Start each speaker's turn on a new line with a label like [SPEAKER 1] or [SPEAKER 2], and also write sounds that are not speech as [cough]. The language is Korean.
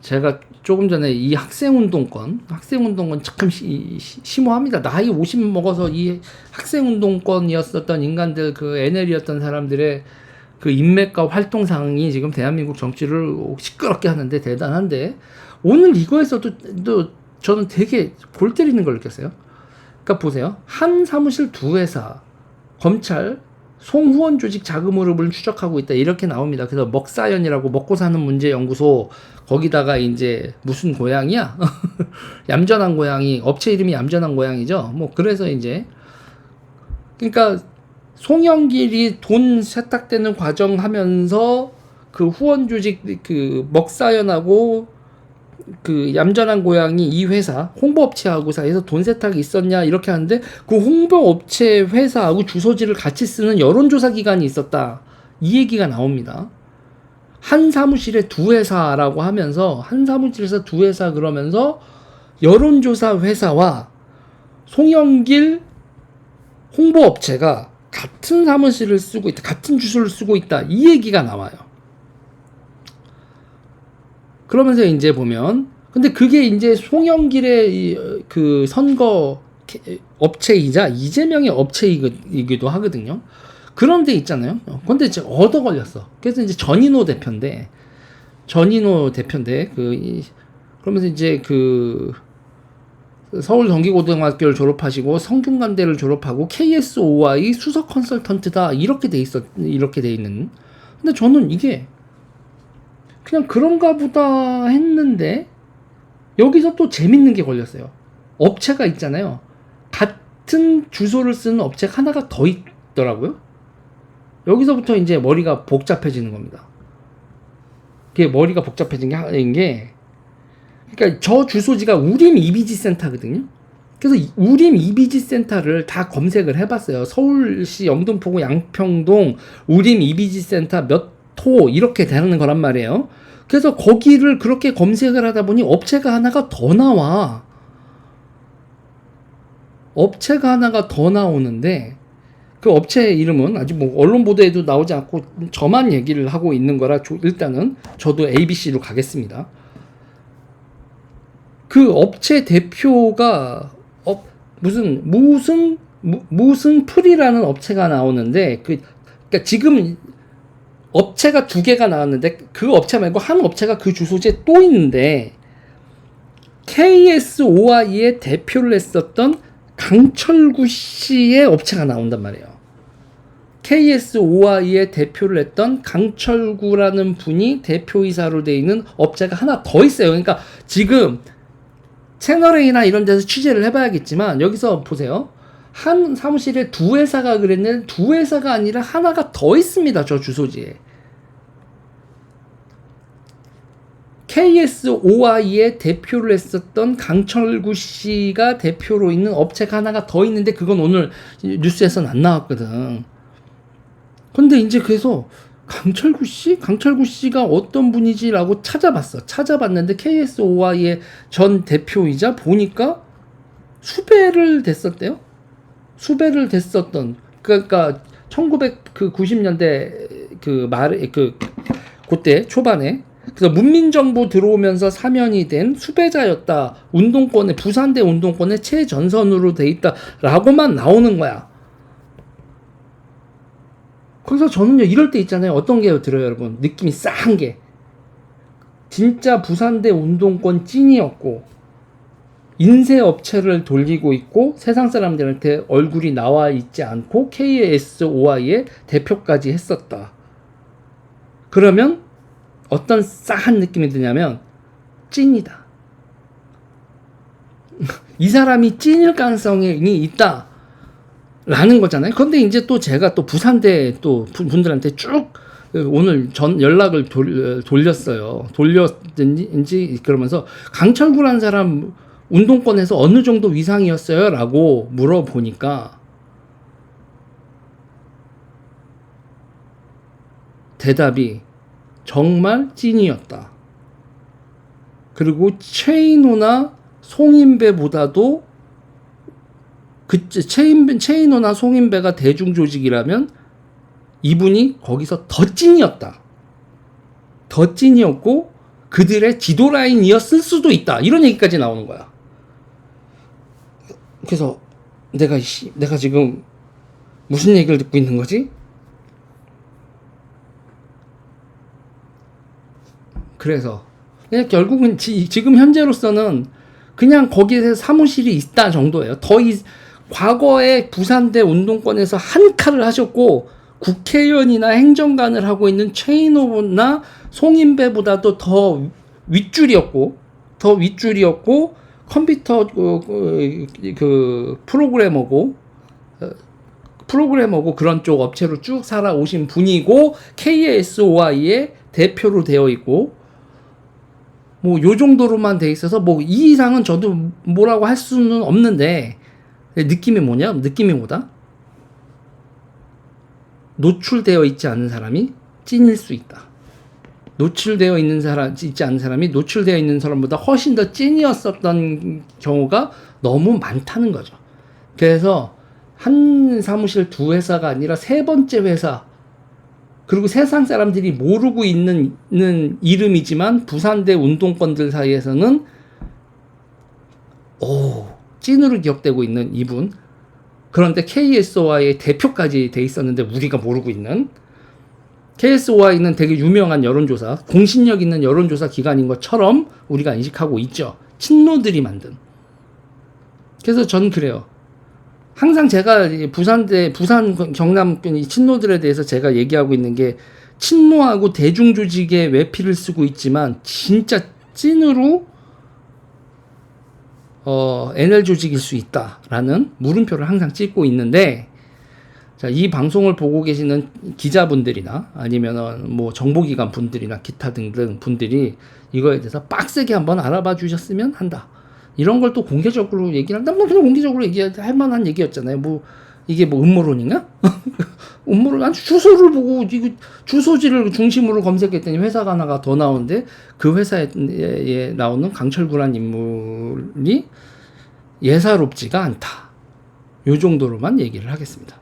[SPEAKER 1] 제가 조금 전에 이 학생운동권, 학생운동권 참 시- 시- 심오합니다. 나이 50 먹어서 이 학생운동권이었었던 인간들, 그 NL이었던 사람들의 그 인맥과 활동상이 지금 대한민국 정치를 시끄럽게 하는데 대단한데 오늘 이거에서도 또 저는 되게 골 때리는 걸 느꼈어요. 그러니까 보세요. 한 사무실 두 회사, 검찰, 송후원 조직 자금 흐름을 추적하고 있다 이렇게 나옵니다. 그래서 먹사연이라고 먹고 사는 문제 연구소 거기다가 이제 무슨 고양이야? [laughs] 얌전한 고양이 업체 이름이 얌전한 고양이죠. 뭐 그래서 이제 그러니까 송영길이 돈 세탁되는 과정 하면서 그 후원 조직 그 먹사연하고 그 얌전한 고양이 이 회사 홍보업체하고 사이에서 돈 세탁이 있었냐 이렇게 하는데 그 홍보업체 회사하고 주소지를 같이 쓰는 여론조사 기관이 있었다 이 얘기가 나옵니다. 한 사무실에 두 회사라고 하면서 한 사무실에서 두 회사 그러면서 여론조사 회사와 송영길 홍보업체가 같은 사무실을 쓰고 있다 같은 주소를 쓰고 있다 이 얘기가 나와요. 그러면서 이제 보면 근데 그게 이제 송영길의 그 선거 개- 업체이자 이재명의 업체이기도 하거든요. 그런 데 있잖아요. 어, 근데 이제 얻어 걸렸어. 그래서 이제 전인호 대표인데 전인호 대표인데 그 이- 그러면서 이제 그 서울 경기고등학교를 졸업하시고 성균관대를 졸업하고 KSOI 수석 컨설턴트다 이렇게 돼 있었 이렇게 돼 있는. 근데 저는 이게 그냥 그런가 보다 했는데 여기서 또 재밌는 게 걸렸어요. 업체가 있잖아요. 같은 주소를 쓰는 업체가 하나가 더 있더라고요. 여기서부터 이제 머리가 복잡해지는 겁니다. 그게 머리가 복잡해진 게 하나인 게 그러니까 저 주소지가 우림 이비지 센터거든요. 그래서 이 우림 이비지 센터를 다 검색을 해봤어요. 서울시 영등포구 양평동 우림 이비지 센터 몇 토 이렇게 되는 거란 말이에요. 그래서 거기를 그렇게 검색을 하다 보니 업체가 하나가 더 나와. 업체가 하나가 더 나오는데 그 업체 이름은 아직 뭐 언론 보도에도 나오지 않고 저만 얘기를 하고 있는 거라 조- 일단은 저도 ABC로 가겠습니다. 그 업체 대표가 업 무슨 무슨 무, 무슨 풀이라는 업체가 나오는데 그 그러니까 지금 업체가 두 개가 나왔는데 그 업체 말고 한 업체가 그 주소지에 또 있는데 KSOI의 대표를 했었던 강철구 씨의 업체가 나온단 말이에요. KSOI의 대표를 했던 강철구라는 분이 대표이사로 돼 있는 업체가 하나 더 있어요. 그러니까 지금 채널A나 이런 데서 취재를 해봐야겠지만 여기서 보세요. 한 사무실에 두 회사가 그랬는데 두 회사가 아니라 하나가 더 있습니다. 저 주소지에. KSOI의 대표를 했었던 강철구 씨가 대표로 있는 업체가 하나가 더 있는데 그건 오늘 뉴스에서는 안 나왔거든. 근데 이제 그래서 강철구 씨? 강철구 씨가 어떤 분이지라고 찾아봤어. 찾아봤는데 KSOI의 전 대표이자 보니까 수배를 됐었대요. 수배를 됐었던 그러니까 1990년대 그 말에 그 그때 초반에 그래서 문민정부 들어오면서 사면이 된 수배자였다. 운동권에 부산대 운동권의 최전선으로 돼 있다라고만 나오는 거야. 그래서 저는요 이럴 때 있잖아요. 어떤 게 들어요, 여러분? 느낌이 싸한 게 진짜 부산대 운동권 찐이었고 인쇄 업체를 돌리고 있고 세상 사람들한테 얼굴이 나와 있지 않고 KSOI의 대표까지 했었다. 그러면 어떤 싸한 느낌이 드냐면 찐이다. [laughs] 이 사람이 찐일 가능성이 있다. 라는 거잖아요. 근데 이제 또 제가 또 부산대 또 분- 분들한테 쭉 오늘 전 연락을 돌, 돌렸어요. 돌렸든지 그러면서 강철구라는 사람 운동권에서 어느 정도 위상이었어요? 라고 물어보니까 대답이 정말 찐이었다. 그리고 최인호나 송인배보다도 그 최인 최인호나 송인배가 대중 조직이라면 이분이 거기서 더 찐이었다. 더 찐이었고 그들의 지도 라인이었을 수도 있다. 이런 얘기까지 나오는 거야. 그래서 내가 씨, 내가 지금 무슨 얘기를 듣고 있는 거지? 그래서 그냥 결국은 지, 지금 현재로서는 그냥 거기에 사무실이 있다 정도예요. 더 이, 과거에 부산대 운동권에서 한 칼을 하셨고 국회의원이나 행정관을 하고 있는 최인호나 송인배보다도 더 윗줄이었고 더 윗줄이었고 컴퓨터 그, 그, 그 프로그래머고 어, 프로그래머고 그런 쪽 업체로 쭉 살아오신 분이고 KSOI의 대표로 되어 있고 뭐 요 정도로만 돼 있어서 뭐 이 이상은 저도 뭐라고 할 수는 없는데 느낌이 뭐냐? 느낌이 뭐다? 노출되어 있지 않은 사람이 찐일 수 있다. 노출되어 있는 사람 있지 않은 사람이 노출되어 있는 사람보다 훨씬 더 찐이었었던 경우가 너무 많다는 거죠. 그래서 한 사무실 두 회사가 아니라 세 번째 회사 그리고 세상 사람들이 모르고 있는, 이름이지만 부산대 운동권들 사이에서는 오 찐으로 기억되고 있는 이분 그런데 KSOI의 대표까지 돼 있었는데 우리가 모르고 있는 KSOI는 되게 유명한 여론조사 공신력 있는 여론조사 기관인 것처럼 우리가 인식하고 있죠. 친노들이 만든. 그래서 전 그래요. 항상 제가 이 부산대 부산 경남 이 친노들에 대해서 제가 얘기하고 있는 게 친노하고 대중 조직의 외피를 쓰고 있지만 진짜 찐으로 어, NL 조직일 수 있다라는 물음표를 항상 찍고 있는데 자, 이 방송을 보고 계시는 기자분들이나 아니면은 뭐 정보기관 분들이나 기타 등등 분들이 이거에 대해서 빡세게 한번 알아봐 주셨으면 한다. 이런 걸 또 공개적으로 얘기를 한다. 뭐 그냥 공개적으로 얘기할 만한 얘기였잖아요. 뭐 이게 뭐 음모론인가? [laughs] 음모론 난 주소를 보고 이거 주소지를 중심으로 검색했더니 회사가 하나가 더 나오는데 그 회사에 나오는 강철구란 인물이 예사롭지가 않다. 요 정도로만 얘기를 하겠습니다.